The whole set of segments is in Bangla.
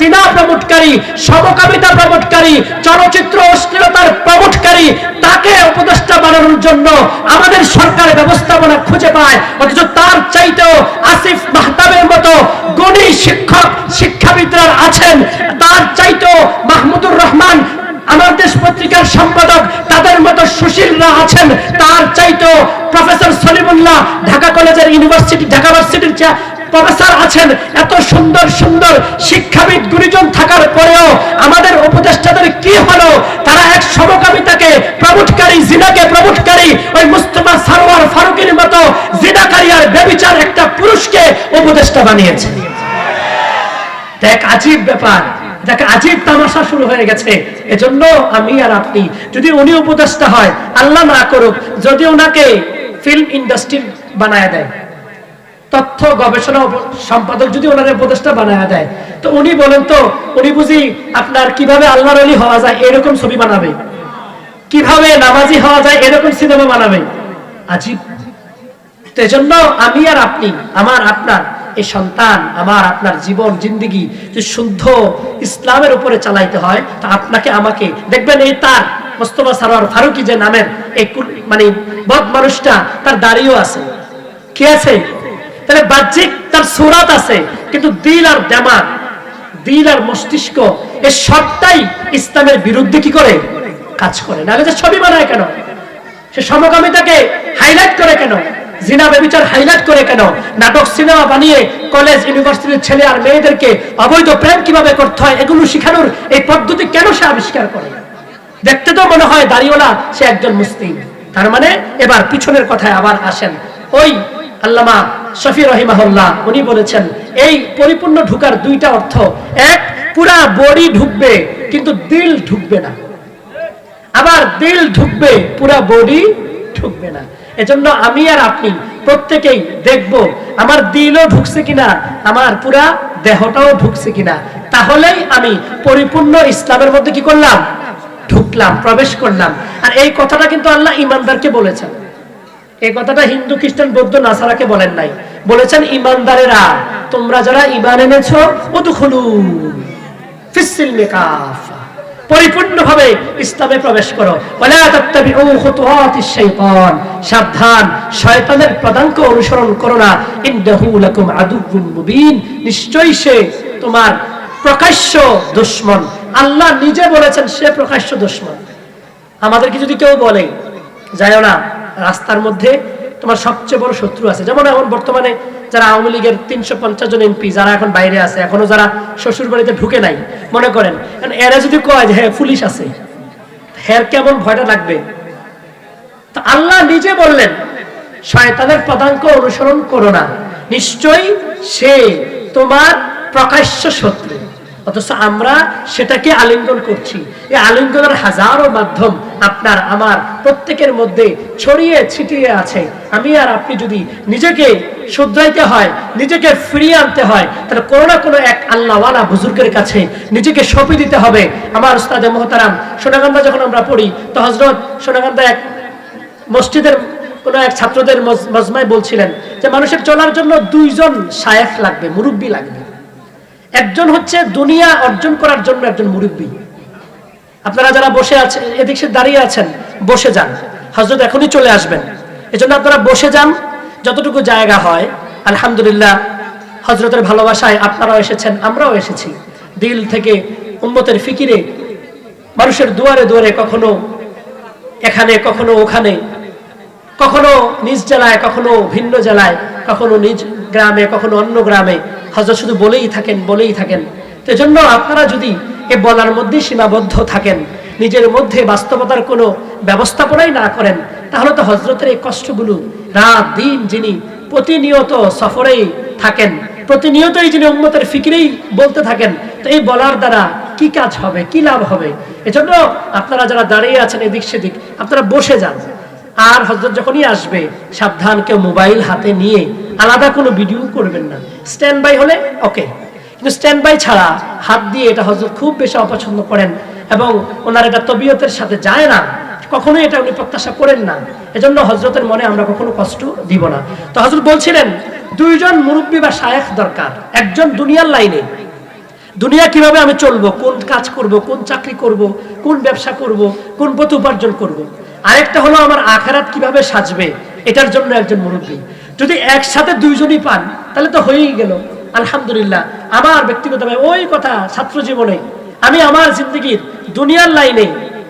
জিনা প্রমোটকারী সমকামিতা প্রমোটকারী, চলচ্চিত্র অশ্লীলতার প্রমোটকারী, তাকে উপদেষ্টা বানানোর জন্য আমাদের সরকার ব্যবস্থাপনা খুঁজে পায়। অথচ তার চাইতেও আসিফ মাহতাবের মতো গণী শিক্ষক, শিক্ষাবিদরা আছেন। তার চাইতেও মাহমুদুর রহমান, আমার দেশ পত্রিকার সম্পাদক, তাদের মতো সুশীলরা আছেন। তার চাইতেও প্রফেসর সলিমুল্লাহ, ঢাকা কলেজের ইউনিভার্সিটি, ঢাকা ইউনিভার্সিটির প্রফেসর আছেন, এত সুন্দর সুন্দর শিক্ষাবিদ গুণীজন থাকার পরেও আমাদের উপদেষ্টাদের কি হলো? তারা এক সমকামিতাকে প্রমোটকারী জিনাকে প্রমোটকারী ওই মুস্তফা সারোয়ার ফারুকের মতো জিনাকারী আর ব্যবিচার একটা পুরুষকে উপদেষ্টা বানিয়েছে। দেখ, আজীব ব্যাপার। দেখ, আজীব তামাশা শুরু হয়ে গেছে। এজন্য আমি আর আপনি, যদি উনি উপদেষ্টা হয়, আল্লাহ না করুক, যদি ওনাকে ফিল্ম ইন্ডাস্ট্রি বানায় দেয়। তথ্য, গবেষণা, সম্পাদক যদি ওনার উপদেষ্টা বানায় দেয়, তো উনি বলেন তো, উনি বুঝি আপনার কীভাবে আল্লাহর আলী হওয়া যায় এরকম ছবি বানাবে? কীভাবে নামাজি হওয়া যায় এরকম সিনেমা বানাবে? আজীব। এজন্য আমি আর আপনি, আমার আপনার এই সন্তান, আমার আপনার জীবন, জিন্দিগি যে শুদ্ধ ইসলামের উপরে চালাইতে হয়, তা আপনাকে আমাকে, দেখবেন এই তার, মোস্তফা সারোয়ার ফারুকি যে নামের, এই মানে বদ মানুষটা, তার দাড়িও আছে। কি আছে? তাহলে বাহ্যিক তার সুরাত আছে, কিন্তু দিল আর দেমাগ দিল আর মস্তিষ্ক, এ সবটাই ইসলামের বিরুদ্ধে কি করে? কাজ করে। না যে ছবি বানায় কেন? সে সমকামিতাকে হাইলাইট করে কেন? জিনা বেবিচার হাইলাইট করে কেন? নাটক সিনেমা বানিয়ে কলেজ ইউনিভার্সিটির ছেলে আর মেয়েদেরকে অবৈধ প্রেম কীভাবে করতে হয়? এগুলো শেখানোর এই পদ্ধতি কেন সে আবিষ্কার করে? দেখতে তো মনে হয় দাড়িওয়ালা, সে একজন মুসলিম। তার মানে এবার পিছনের কথায় আবার আসেন। ওই আল্লামা শফি রহিমাহুল্লাহ, উনি বলেছেন, এই পরিপূর্ণ ঢুকার দুইটা অর্থ, এক, পুরা বডি ঢুকবে, কিন্তু দিল ঢুকবে না। আবার দিল ঢুকবে, পুরা বডি ঢুকবে না। এজন্য আমি আর আপনি প্রত্যেকেই দেখব, আমার দিলও ঢুকছে কিনা, আমার পুরা দেহটাও ঢুকছে কিনা। তাহলেই আমি পরিপূর্ণ ইসলামের মধ্যে কি করলাম? ঢুকলাম, প্রবেশ করলাম। আর এই কথাটা কিন্তু আল্লাহ ইমানদারকে বলেছেন। এই কথাটা হিন্দু, খ্রিস্টান, বৌদ্ধ, নাসারাকে বলেন নাই। বলেছেন ইমানদারেরা, তোমরা যারা ইমান এনেছো ওদুখুলু ফিসিল মেকাফা পরিপূর্ণভাবে ইসলামে প্রবেশ করো। সাবধান নিশ্চয়ই সে তোমার প্রকাশ্য দুশমন। আল্লাহ নিজে বলেছেন, সে প্রকাশ্য দুশমন। আমাদেরকে যদি কেউ বলে যাইও না, রাস্তার মধ্যে তোমার সবচেয়ে বড় শত্রু আছে। যেমন এখন বর্তমানে যারা আওয়ামী লীগের তিনশো পঞ্চাশ জন এমপি, যারা এখন বাইরে আছে, এখনও যারা শ্বশুর বাড়িতে ঢুকে নাই, মনে করেন এরা যদি কয় যে হ্যাঁ পুলিশ আছে হ্যার কেমন ভয়টা লাগবে? তো আল্লাহ নিজে বললেন, শয়তানের পদাঙ্ক অনুসরণ করো না। নিশ্চয়ই সে তোমার প্রকাশ্য শত্রু। অথচ আমরা সেটাকে আলিঙ্গন করছি। এই আলিঙ্গনের হাজারো মাধ্যম আপনার, আমার প্রত্যেকের মধ্যে ছড়িয়ে ছিটিয়ে আছে। আমি আর আপনি যদি নিজেকে শুধরাইতে হয়, নিজেকে ফিরিয়ে আনতে হয়, তাহলে কোনো না কোনো এক আল্লাহওয়ালা বুজুর্গের কাছে নিজেকে সঁপে দিতে হবে। আমার উস্তাদে মোহতারাম সোনাগন্ধা যখন আমরা পড়ি, তো হজরত সোনাগন্ধা এক মসজিদের, কোন এক ছাত্রদের মজমায় বলছিলেন যে, মানুষের চলার জন্য দুইজন শায়েখ লাগবে, মুরব্বী লাগবে। একজন হচ্ছে দুনিয়া অর্জন করার জন্য একজন মুরব্বী। আপনারা যারা বসে আছেন, এদিক সে দাঁড়িয়ে আছেন, বসে যান। হজরত এখনই চলে আসবেন। এজন্য আপনারা বসে যান, যতটুকু জায়গা হয়। আলহামদুলিল্লাহ হজরতের ভালোবাসায় আপনারাও এসেছেন, আমরাও এসেছি। দিল থেকে উম্মতের ফিকিরে, মানুষের দুয়ারে দুয়ারে কখনো এখানে, কখনো ওখানে, কখনো নিজ জেলায়, কখনো ভিন্ন জেলায়, কখনো নিজ গ্রামে, কখনো অন্য গ্রামে হজরত শুধু বলেই থাকেন বলেই থাকেন। তো এজন্য আপনারা যদি এ বলার মধ্যে সীমাবদ্ধ থাকেন, নিজের মধ্যে বাস্তবতার কোনো ব্যবস্থাপনাই না করেন, তাহলে তো হজরতের এই কষ্টগুলো রাত দিন যিনি প্রতিনিয়ত সফরেই থাকেন, প্রতিনিয়তই যিনি উম্মতের ফিকিরেই বলতে থাকেন, তো এই বলার দ্বারা কি কাজ হবে, কি লাভ হবে? এজন্য আপনারা যারা দাঁড়িয়ে আছেন এদিক সেদিক, আপনারা বসে যান। আর হজরত যখনই আসবে, সাবধান কেউ মোবাইল হাতে নিয়ে আলাদা কোনো ভিডিও করবেন না। স্ট্যান্ড বাই হলে ওকে কিন্তু স্ট্যান্ড বাই ছাড়া হাত দিয়ে এটা হজরত খুব বেশি অপছন্দ করেন এবং ওনার এটা তবিয়তের সাথে যায় না। কখনোই এটা উনি প্রত্যাশা করেন না। এজন্য হজরতের মনে আমরা কখনো কষ্ট দিব না। তো হজরত বলছিলেন, দুইজন মুরব্বী বা শায়েখ দরকার, একজন দুনিয়ার লাইনে। দুনিয়া কীভাবে আমি চলবো, কোন কাজ করব, কোন চাকরি করব, কোন ব্যবসা করব, কোন পথ উপার্জন করব। আরেকটা হলো আমার আখারাত কীভাবে সাজবে, এটার জন্য একজন মুরব্বী। যদি একসাথে দুইজনই পান, তাহলে তো হয়েই গেল। আলহামদুলিল্লাহ। আমার ব্যক্তিগতভাবে ওই কথা ছাত্র জীবনে। আমি আমার জিন্দগির দুনিয়ার লাইনে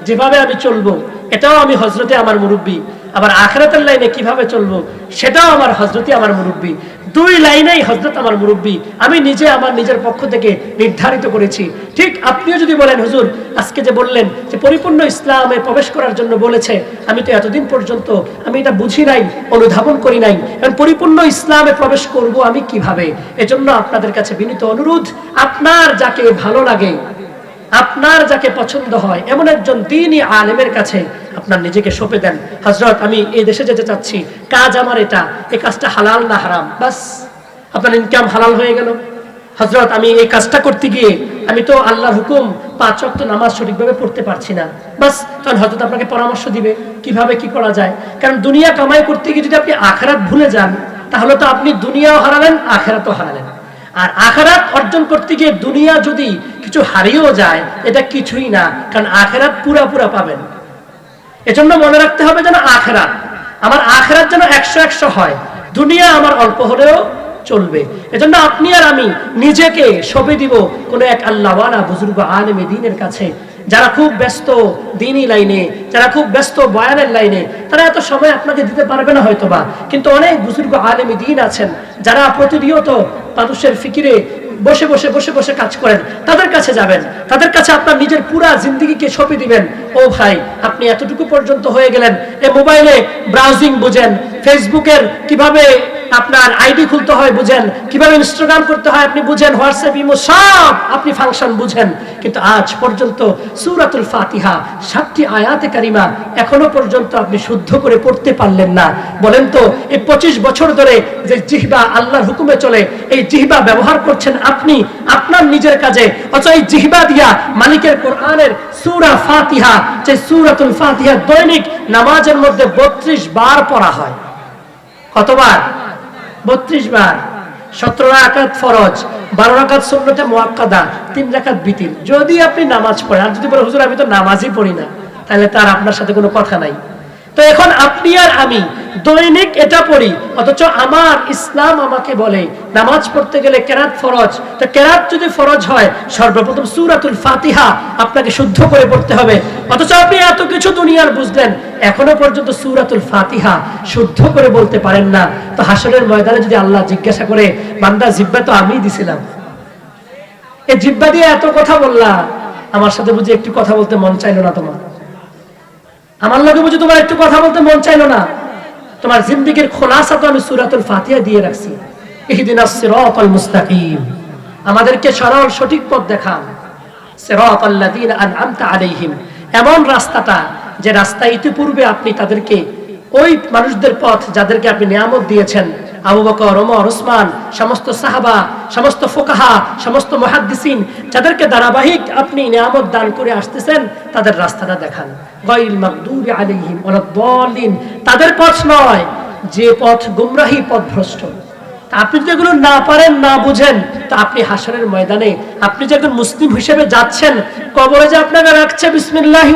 যেভাবে আমি চলবো, এটাও আমি হজরতে আমার মুরব্বী আবার আখরাতের লাইনে কীভাবে চলবো, সেটাও আমার হজরতি আমার মুরব্বী। দুই লাইনেই হজরত আমার মুরব্বী। আমি নিজে আমার নিজের পক্ষ থেকে নির্ধারিত করেছি। ঠিক আপনিও যদি বলেন, হুজুর, আজকে যে বললেন যে পরিপূর্ণ ইসলামে প্রবেশ করার জন্য বলেছে, আমি তো এতদিন পর্যন্ত, আমি এটা বুঝি নাই, অনুধাবন করি নাই। কারণ পরিপূর্ণ ইসলামে প্রবেশ করব আমি কীভাবে? এজন্য আপনাদের কাছে বিনীত অনুরোধ, আপনার যাকে ভালো লাগে আপনার যাকে পছন্দ হয়, এমন একজন দিনই আলেমের কাছে আপনার নিজেকে সঁপে দেন। হজরত আমি এই দেশে যেতে চাচ্ছি। কাজ আমার এটা, এই কাজটা হালাল না হারাম? বাস, আপনার ইনকাম হালাল হয়ে গেল। হজরত আমি এই কাজটা করতে গিয়ে আমি তো আল্লাহর হুকুম পাঁচ অক্ট নামাজ সঠিকভাবে পড়তে পারছি না। বাস, তখন হজরত আপনাকে পরামর্শ দিবে কীভাবে কি করা যায়। কারণ দুনিয়া কামাই করতে গিয়ে যদি আপনি আখরাত ভুলে যান, তাহলে তো আপনি দুনিয়াও হারালেন, আখেরাতও হারালেন। আর আখেরাত অর্জন করতে গিয়ে দুনিয়া যদি কিছু হারিয়েও যায়, এটা কিছুই না, কারণ আখেরাত পুরা পুরা পাবেন। এজন্য মনে রাখতে হবে যেন আখেরাত। আমার আখেরাত যেন একশো একশো হয়। দুনিয়া আমার অল্প হলেও চলবে। এজন্য আপনি আর আমি নিজেকে সবে দিব কোনো এক আল্লাহওয়ালা বুজুর্গ আলেমে দিনের কাছে। যারা খুব ব্যস্ত দিনই লাইনে, যারা খুব ব্যস্ত বয়ানের লাইনে, তারা এত সময় আপনাকে দিতে পারবে না হয়তোবা। কিন্তু অনেক বুজুর্গ আলেমী দিন আছেন, যারা প্রতিনিয়ত মানুষের ফিকিরে বসে বসে বসে বসে কাজ করেন, তাদের কাছে যাবেন, তাদের কাছে আপনার নিজের পুরা জিন্দিগিকে সঁপে দিবেন। ও ভাই, আপনি এতটুকু পর্যন্ত হয়ে গেলেন, এ মোবাইলে ব্রাউজিং বুঝেন ফেসবুকের কীভাবে আপনার আইডি খুলতে হয়, বুঝেন। কীভাবে ইনস্টাগ্রাম করতে হয়, আপনি বুঝেন। হোয়াটসঅ্যাপ ইমো সব আপনি ফাংশন বুঝেন। কিন্তু আজ পর্যন্ত সুরাতুল ফাতিহা, সাতটি আয়াতে কারিমা এখনও পর্যন্ত আপনি শুদ্ধ করে পড়তে পারলেন না। বলেন তো, এই পঁচিশ বছর ধরে যে জিহবা আল্লাহর হুকুমে চলে, এই জিহবা ব্যবহার করছেন আপনি, আপনার নিজের কাজে। অথচ এই জিহবা দিয়া মালিকের কোরআনের সুরা ফাতিহা, যে সুরাতুল ফাতিহা দৈনিক নামাজের মধ্যে বত্রিশ বার পড়া হয়। কতবার? বত্রিশ বার। সতেরো আকাত ফরজ, বারো রাকাত সুন্নতে মোয়াক্কাদা, তিন রাকাত বিতির। যদি আপনি নামাজ পড়েন, আর যদি বলে হুজুর, আমি তো নামাজই পড়ি না, তাহলে তার আপনার সাথে কোনো কথা নাই। তো এখন আপনি আর আমি দৈনিক এটা পড়ি, অথচ আমার ইসলাম আমাকে বলে, নামাজ পড়তে গেলে কেরাত ফরজ। তো কেরাত যদি ফরজ হয়, সর্বপ্রথম সুরাতুল ফাতিহা আপনাকে শুদ্ধ করে পড়তে হবে। অথচ আপনি এত কিছু দুনিয়ার বুঝলেন, এখনও পর্যন্ত সুরাতুল ফাতিহা শুদ্ধ করে বলতে পারেন না। তো হাসরের ময়দানে যদি আল্লাহ জিজ্ঞাসা করে, বান্দা, জিব্বা তো আমি দিছিলাম। এই জিব্বা দিয়ে এত কথা বললা, আমার সাথে বুঝি একটু কথা বলতে মন চাইলো না তোমার? আমার লগে বুঝি তোমার একটু কথা বলতে মন চাইলো না? তোমার জিন্দিগির খোলাসা তো আমি সুরাতুল ফাতিহা দিয়ে রাখছি। ইহদিনাস সিরাতাল মুস্তাকিম। আমাদেরকে সরল, সঠিক পথ দেখান। সিরাতাল্লাযীনা আনআমতা আলাইহিম। এমন রাস্তাটা যে রাস্তা ইতিপূর্বে আপনি তাদেরকে, ওই মানুষদের পথ যাদেরকে আপনি নিয়ামত দিয়েছেন, আবু বকর, ওমর, ওসমান, সমস্ত সাহাবা, সমস্ত ফোকাহা, সমস্ত মহাদ্দিসিন, যাদেরকে ধারাবাহিক আপনি নিয়ামত দান করে আসতেছেন, তাদের রাস্তাটা দেখান। তাদের পথ নয়, যে পথ গুমরাহি পথ ভ্রষ্ট। আপনি যদি এগুলো না পারেন, না বুঝেন, তা আপনি ময়দানে, আপনি যে একজন মুসলিম হিসেবে যাচ্ছেন, কবরে যে আপনাকে রাখছে, বিসমিল্লাহি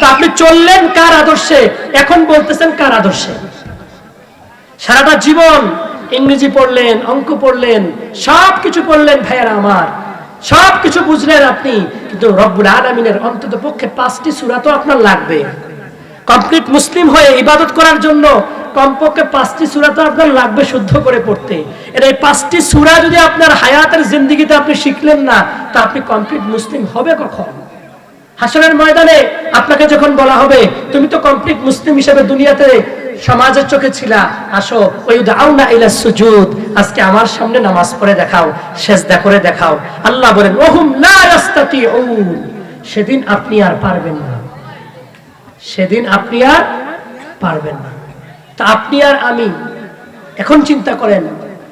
তা আপনি চললেন কার আদর্শে? এখন বলতেছেন কার আদর্শে? সারাটা জীবন ইংরেজি পড়লেন, অঙ্ক পড়লেন সব কিছু পড়লেন, ভাইয়ারা আমার। সব কিছু বুঝলেন আপনি, কিন্তু রব্বুল আলমিনের অন্তত পক্ষে পাঁচটি সুরা তো আপনার লাগবে। কমপ্লিট মুসলিম হয়ে ইবাদত করার জন্য কমপক্ষে পাঁচটি সুরা তো আপনার লাগবে শুদ্ধ করে পড়তে। এর এই পাঁচটি সুরা যদি আপনার হায়াতের জিন্দিগিতে আপনি শিখলেন না, তা আপনি কমপ্লিট মুসলিম হবে কখন? হাসনের ময়দানে আপনাকে যখন বলা হবে, তুমি তো কমপ্লিট মুসলিম হিসেবে দুনিয়াতে সমাজের চোখে ছিলা, আসো ওই দাও না ইলা সুজুদ। আজকে আমার সামনে নামাজ পড়ে দেখাও, সেজদা করে দেখাও। আল্লাহ বলেন, ওহুম লা সেদিন আপনি আর পারবেন না। সেদিন আপনি আর পারবেন না। তা আপনি আর আমি এখন চিন্তা করেন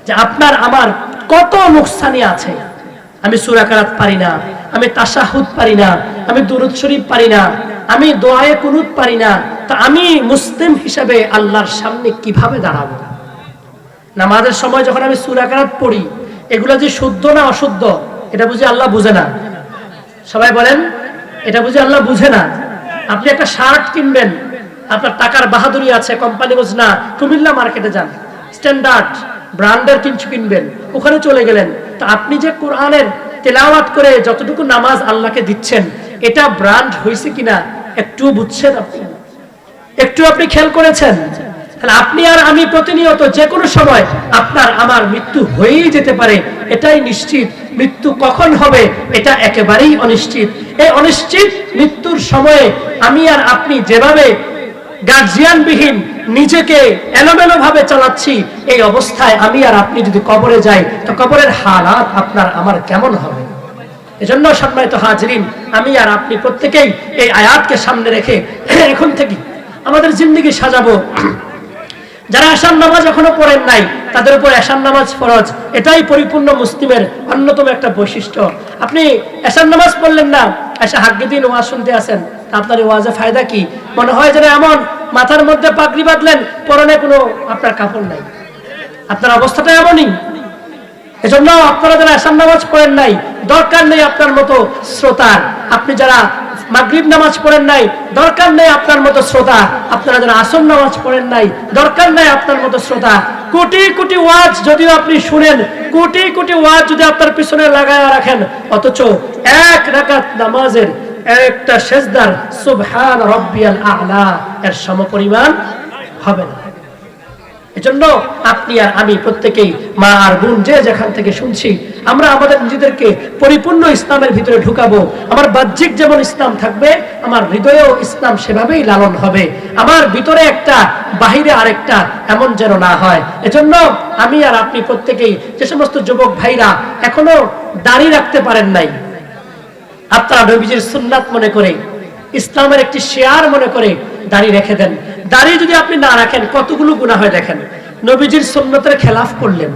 যে আপনার আমার কত নোকসানি আছে। আমি সুরাকারাত পারি না, আমি তাসাহুদ পারি না, আমি দুরুদ শরীফ পারি না, আমি দোয়ায়ে কুনুত পারি না। তা আমি মুসলিম হিসাবে আল্লাহর সামনে কীভাবে দাঁড়াবো? নামাজের সময় যখন আমি সুরাকারাত পড়ি, এগুলো যে শুদ্ধ না অশুদ্ধ, এটা বুঝি আল্লাহ বুঝে না। সবাই বলেন, এটা বুঝি আল্লাহ বুঝে না। আপনি একটা শার্ট কিনবেন, আপনার টাকার বাহাদুরি আছে কোম্পানিগঞ্জ না, কুমিল্লা মার্কেটে যান। স্ট্যান্ডার্ড ব্র্যান্ডের কিছু কিনবেন, ওখানে চলে গেলেন। তো আপনি যে কোরআনের তেলাওয়াত করে যতটুকু নামাজ আল্লাহকে দিচ্ছেন, এটা ব্র্যান্ড হয়েছে কিনা একটু বুঝছেন আপনি? একটু আপনি খেয়াল করেছেন? তাহলে আপনি আর আমি প্রতিনিয়ত যে কোনো সময় আপনার আমার মৃত্যু হয়েই যেতে পারে, এটাই নিশ্চিত। মৃত্যু কখন হবে, এটা একেবারেই অনিশ্চিত। এই অনিশ্চিত মৃত্যুর সময়ে আমি আর আপনি যেভাবে গার্জিয়ানবিহীন নিজেকে এলোমেলো ভাবে চালাচ্ছি, এই অবস্থায় আমি আর আপনি যদি কবরে যাই, তো কবরের হালাত আপনার আমার কেমন হবে? এজন্য সম্মানিত হাজরিন, আমি আর আপনি প্রত্যেকেই এই আয়াতকে সামনে রেখে এখন থেকে আমাদের জিন্দগি সাজাবো। যারা আসার নামাজ এখনও পড়েন নাই, তাদের উপর এশার নামাজ ফরজ। এটাই পরিপূর্ণ মুসলিমের অন্যতম একটা বৈশিষ্ট্য। আপনি এশার নামাজ পড়লেন না এসে হাগ্গে দিন ওয়াজ শুনতে আসেন আপনার ওয়াজে ফায়দা কি? মনে হয় যেন এমন, মাথার মধ্যে পাগড়ি বাঁধলেন, পরনে কোনো আপনার কাপড় নাই। আপনার অবস্থাটা এমনই। এজন্য আপনারা যারা এসাম নামাজ পড়েন নাই, দরকার নেই আপনার মতো শ্রোতার। আপনি যারা মাগরিব নামাজ পড়েন নাই, দরকার নেই আপনার মতো শ্রোতা। আপনারা যারা আসম নামাজ পড়েন নাই, দরকার নেই আপনার মতো শ্রোতা। কোটি কোটি ওয়াজ যদিও আপনি শুনেন, কোটি কোটি ওয়াজ যদি আপনার পিছনে লাগায় রাখেন, অথচ এক রাকাত নামাজের একটা সেজদার সুবহান রব্বিয়াল আলা, এর সমপরিমাণ হবে না। এজন্য আপনি আর আমি প্রত্যেকেই মা আর বোন যে যেখান থেকে শুনছি, আমরা আমাদের নিজেদেরকে পরিপূর্ণ ইসলামের ভিতরে ঢুকাবো। আমার বাহ্যিক যেমন ইসলাম থাকবে, আমার হৃদয়েও ইসলাম সেভাবেই লালন হবে। আমার ভিতরে একটা, বাহিরে আরেকটা এমন যেন না হয়। এজন্য আমি আর আপনি প্রত্যেকেই যে সমস্ত যুবক ভাইরা এখনও দাড়ি রাখতে পারেন নাই, আপনারা নবীজির সুন্নাত মনে করে, ইসলামের একটি শেয়ার মনে করে দাড়ি রেখে দেন। দাড়ি যদি আপনি না রাখেন, কতগুলো গুণা হয় দেখেন। নবীজির সুন্নতের খেলাফ করলেন।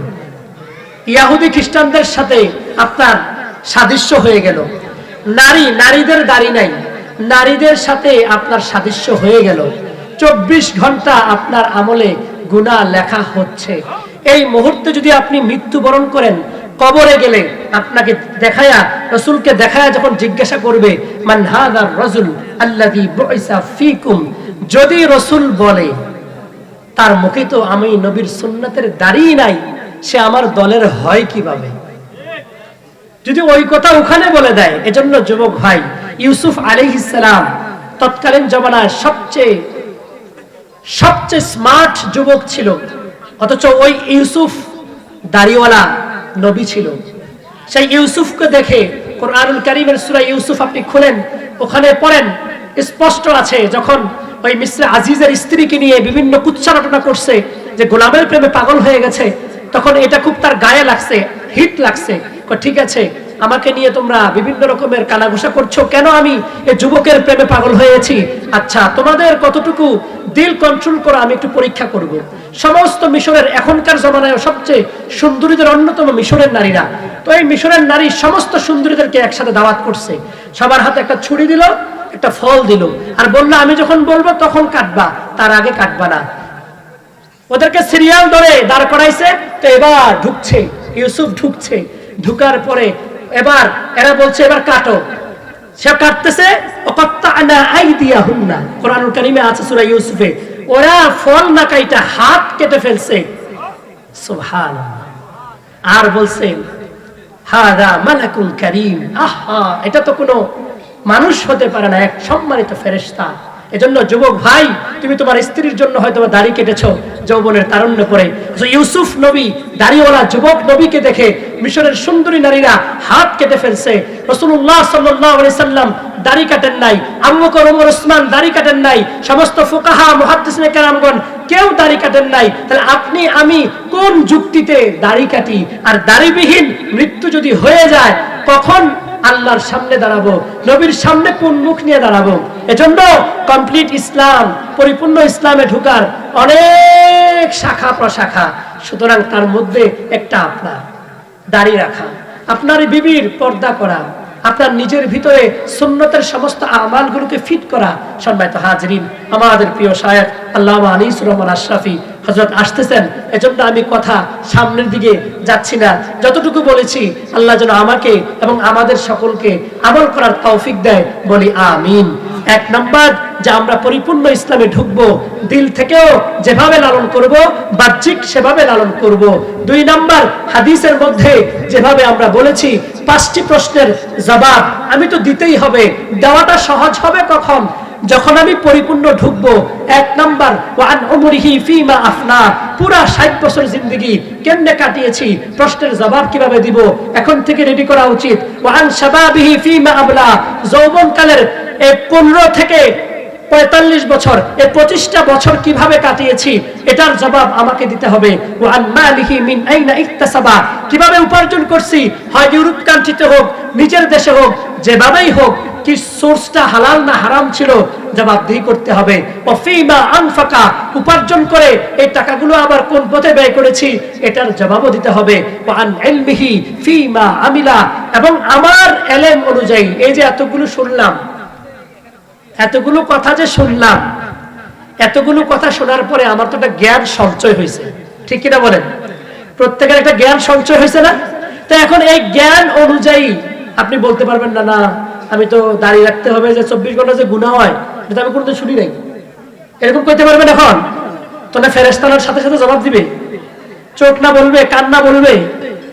ইয়াহুদি খ্রিস্টানদের সাথে আপনার সাদৃশ্য হয়ে গেল। নারী, নারীদের দাড়ি নাই। নারীদের সাথে আপনার সাদৃশ্য হয়ে গেল। চব্বিশ ঘণ্টা আপনার আমলে গুণা লেখা হচ্ছে। এই মুহূর্তে যদি আপনি মৃত্যুবরণ করেন, কবরে গেলে আপনাকে দেখায়া, রসুলকে দেখায়া যখন জিজ্ঞাসা করবে, মান হাদার রজুল ফীকুম যদি রসুল বলে, তার মুখে তো আমি নবীর সুন্নাতের দাঁড়িয়ে নাই, সে আমার দলের হয় কীভাবে? যদি ওই কথা ওখানে বলে দেয়, এজন্য যুবক ভাই, ইউসুফ আলাইহিসসালাম তৎকালীন জমানায় সবচেয়ে সবচেয়ে স্মার্ট যুবক ছিল, অথচ ওই ইউসুফ দাড়িওয়ালা নবী ছিল। সেই ইউসুফকে দেখে কোরআনুল কারিমের সূরা ইউসুফ আপনি খুলেন, ওখানে পড়েন, স্পষ্ট আছে যখন ওই মিশ্র আজিজের স্ত্রীকে নিয়ে বিভিন্ন কুচ্চারটনা করছে যে গোলামের প্রেমে পাগল হয়ে গেছে। তখন এটা খুব তার গায়ে লাগছে, হিট লাগছে। ঠিক আছে, আমাকে নিয়ে তোমরা বিভিন্ন রকমের কানাঘুষা করছ। কেন আমি এই যুবকের প্রেমে পাগল হয়েছি? আচ্ছা তোমাদের কতটুকু দিল কন্ট্রোল করা, আমি একটু পরীক্ষা করব। সমস্ত মিশরের এখনকার জমানায় সবচেয়ে সুন্দরীদের অন্যতম মিশরের নারীরা। তো এই মিশরের নারী সমস্ত সুন্দরীদেরকে একসাথে দাওয়াত করছে। সবার হাতে একটা ছুরি দিল একটা ফল দিল। আর বলল, আমি যখন বলব তখন কাটবা, তার আগে কাটবা না। ওদেরকে সিরিয়াল ধরে দাঁড় করাইছে। তো এবার ঢুকছে, ইউসুফ ঢুকছে। ঢুকার পরে এবার এরা বলছে, এবার কাটো। সে কাটতেছে আছে সূরা ইউসুফে। ওরা ফল না কাইটা হাত কেটে ফেলছে। আর বলছে, হাদা মালাকুল কারীম। আহা, এটা তো কোনো মানুষ হতে পারে না, এক সম্মানিত ফেরেশতা। এজন্য যুবক ভাই, তুমি তোমার স্ত্রীর জন্য হয়তো দাড়ি কেটেছো যৌবনের তারুণ্য পরে। ইউসুফ নবী, দাড়িওয়ালা যুবক নবীকে দেখে মিশরের সুন্দরী নারীরা হাত কেটে ফেলছে। রসুল্লাহ সাল্লাহ সাল্লাম দাড়ি কাটেন নাই, আবু বকর, ওমর, ওসমান দাড়ি কাটেন নাই, সমস্ত ফুকাহা, মুহাদ্দিসিনে কেরামগণ কেউ দাড়ি কাটেন নাই। তাহলে আপনি, আমি কোন যুক্তিতে দাড়ি কাটি? আর দাড়িবিহীন মৃত্যু যদি হয়ে যায়, কখন আল্লাহর সামনে দাঁড়াবো, নবীর সামনে কোন মুখ নিয়ে দাঁড়াবো? এজন্য কমপ্লিট ইসলাম, পরিপূর্ণ ইসলামে ঢুকার অনেক শাখা প্রশাখা, সুতরাং তার মধ্যে একটা আপনার দাড়ি রাখা, আপনার বিবির পর্দা করা, আপনার নিজের ভিতরে সুন্নতের সমস্ত আমালগুলোকে ফিট করা সম্মানিত হাজরিন, আমাদের প্রিয় শায়ক আল্লাহ আনিসুর রহমান আশরাফি হজরত আসতেছেন, এজন্য আমি কথা সামনের দিকে যাচ্ছি না। যতটুকু বলেছি, আল্লাহ যেন আমাকে এবং আমাদের সকলকে আমল করার তৌফিক দেয়, বলি আমিন। এক নাম্বার, যে আমরা পরিপূর্ণ ইসলামে ঢুকবো, দিল থেকেও যেভাবে লালন করব, বাহ্যিক সেভাবে লালন করব। দুই নাম্বার, হাদিসের মধ্যে যেভাবে আমরা বলেছি, পাঁচটি প্রশ্নের জবাব, আমি তো দিতেই হবে, দেওয়াটা সহজ হবে কখন? যখন আমি পরিপূর্ণ ঢুকবো, এক নাম্বার, ওয়ান উমরিহি ফিমা আফনা পুরা 60 বছর জিন্দগি কেমনে কাটিয়েছি? প্রশ্নের জবাব কীভাবে দিব? এখন থেকে রেডি করা উচিত। ওয়ান শাবাবিহি ফিমা আবলা যৌবনকালের এই 15 থেকে পঁয়তাল্লিশ বছর এই পঁচিশটা বছর কীভাবে কাটিয়েছি? এটার জবাব আমাকে দিতে হবে। ওয়ান মালিহি মিন আইনা ইকতাসাবা কীভাবে উপার্জন করছি? হয় ইউরোপ কান্ট্রিতে হোক, নিজের দেশে হোক, যেভাবেই হোক কি সোর্সটা হালাল না হারাম ছিল? জবাবদিহি করতে হবে। অফিমা আনফাকা, উপার্জন করে এই টাকাগুলো আবার কোন পথে ব্যয় করেছি? এটার জবাবও দিতে হবে। ওয়ান ইলমিহি ফিমা আমিলা, এবং আমার এলেম অনুযায়ী, এই যে এতগুলো শুনলাম, এতগুলো কথা যে শুনলাম, এতগুলো কথা শোনার পরে আমার তো একটা জ্ঞান সঞ্চয় হয়েছে। ঠিক কিনা বলেন? প্রত্যেকের একটা জ্ঞান সঞ্চয় হয়েছে না? তো এখন এই জ্ঞান অনুযায়ী আপনি বলতে পারবেন না না আমি তো দাঁড়িয়ে রাখতে হবে যে চব্বিশ ঘণ্টা যে গুণা হয়, এটা আমি কোনোদিন শুনি নাই। এরকম করতে পারবেন এখন? তাহলে ফেরেস্তানার সাথে সাথে জবাব দিবে। চোখ না বলবে, কান না বলবে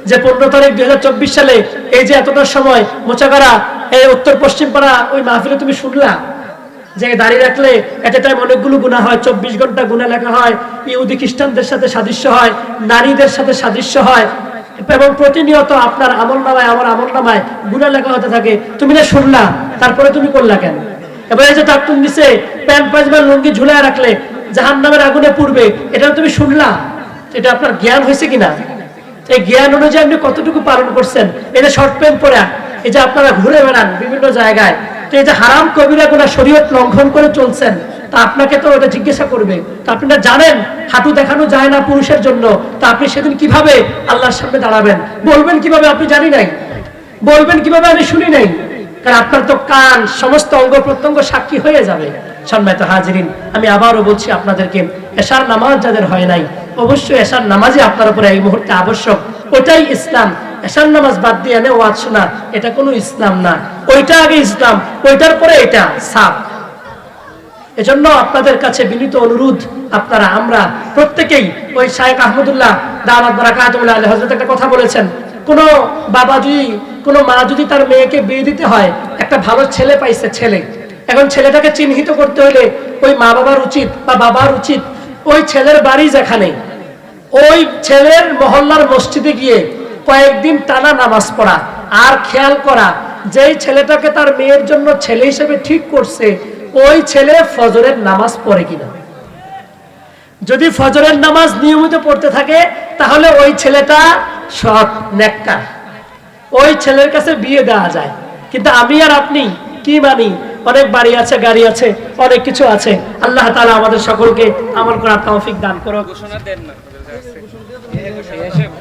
যে পনেরো তারিখ দুই সালে এই যে এতটার সময় মোচাগাড়া এই উত্তর পশ্চিম পাড়া, ওই মাহফিলে তুমি শুনলা? যে দাঁড়িয়ে রাখলে এট টাইম অনেকগুলো গুণা হয়, চব্বিশ ঘণ্টা গুণা লেখা হয়, ইহুদি খ্রিস্টানদের সাথে সাদৃশ্য হয়, নারীদের সাথে সাদৃশ্য হয় এবং প্রতিনিয়ত আপনার আমল নামায়, আমার আমল নামায় গুণা লেখা হতে থাকে। তুমি না শুনলা, তারপরে তুমি করলা কেন? এবার এই যে টাকটুন নিচে প্যান্ট পাজমা লুঙ্গি ঝুলায় রাখলে জাহান নামের আগুনে পড়বে এটা তুমি শুনলা? এটা আপনার জ্ঞান হয়েছে কিনা? এই জ্ঞান অনুযায়ী আপনি কতটুকু পালন করছেন? এই যে শর্ট প্যান্ট পরে, এই যে আপনারা ঘুরে বেড়ান বিভিন্ন জায়গায়, তো এই যে হারাম কবিরা গুলা শরীয়ত লঙ্ঘন করে চলছেন তা আপনাকে তো ওটা জিজ্ঞাসা করবে। তা আপনারা জানেন? হাঁটু দেখানো যায় না পুরুষের জন্য। তা আপনি সেদিন কীভাবে আল্লাহর সামনে দাঁড়াবেন? বলবেন কীভাবে আপনি জানি নাই? বলবেন কীভাবে আমি শুনি নাই? কারণ আপনার তো কান, সমস্ত অঙ্গ প্রত্যঙ্গ সাক্ষী হয়ে যাবে। সম্মানিত হাজিরিন, আমি আবারও বলছি আপনাদেরকে, এশার নামাজ যাদের হয় নাই, অবশ্যই এশার নামাজই আপনার উপরে এই মুহূর্তে আবশ্যক। ওটাই ইসলাম। এশার নামাজ বাদ দিয়ে এনে ওয়াজ শোনা, এটা কোনো ইসলাম না। ওইটা আগে ইসলাম, ওইটার পরে এটা সাপ এজন্য আপনাদের কাছে বিনীত অনুরোধ, আপনারা, আমরা প্রত্যেকেই ওই শায়েখ আহমদুল্লাহ দাওয়াত বারাকাতুল্লাহ আলী হজরত একটা কথা বলেছেন। কোন বাবা যদি, কোন মা যদি তার মেয়েকে বিয়ে দিতে হয়, একটা ভালো ছেলে পাইছে ছেলে। এখন ছেলেটাকে চিহ্নিত করতে হলে ওই মা বাবার উচিত বা বাবার উচিত ওই ছেলের বাড়ি যেখানে। ওই ছেলের মহল্লার মসজিদে গিয়ে কয়েকদিন টানা নামাজ পড়া আর খেয়াল করা, যেই ছেলেটাকে তার মেয়ের জন্য ছেলে হিসেবে ঠিক করছে ওই ছেলে ফজরের নামাজ পড়ে কিনা? যদি ফজরের নামাজ নিয়মিত পড়তে থাকে, তাহলে ওই ছেলেটা সৎ, নেককার। ওই ছেলের কাছে বিয়ে দেওয়া যায়। কিন্তু আমি আর আপনি কি মানি? অনেক বাড়ি আছে, গাড়ি আছে, অনেক কিছু আছে। আল্লাহ তালা আমাদের সকলকে আমল করার তৌফিক দান করো ঘোষণা দেন না।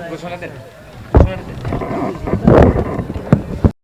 ঘোষণা দেন। ঘোষণা দেন।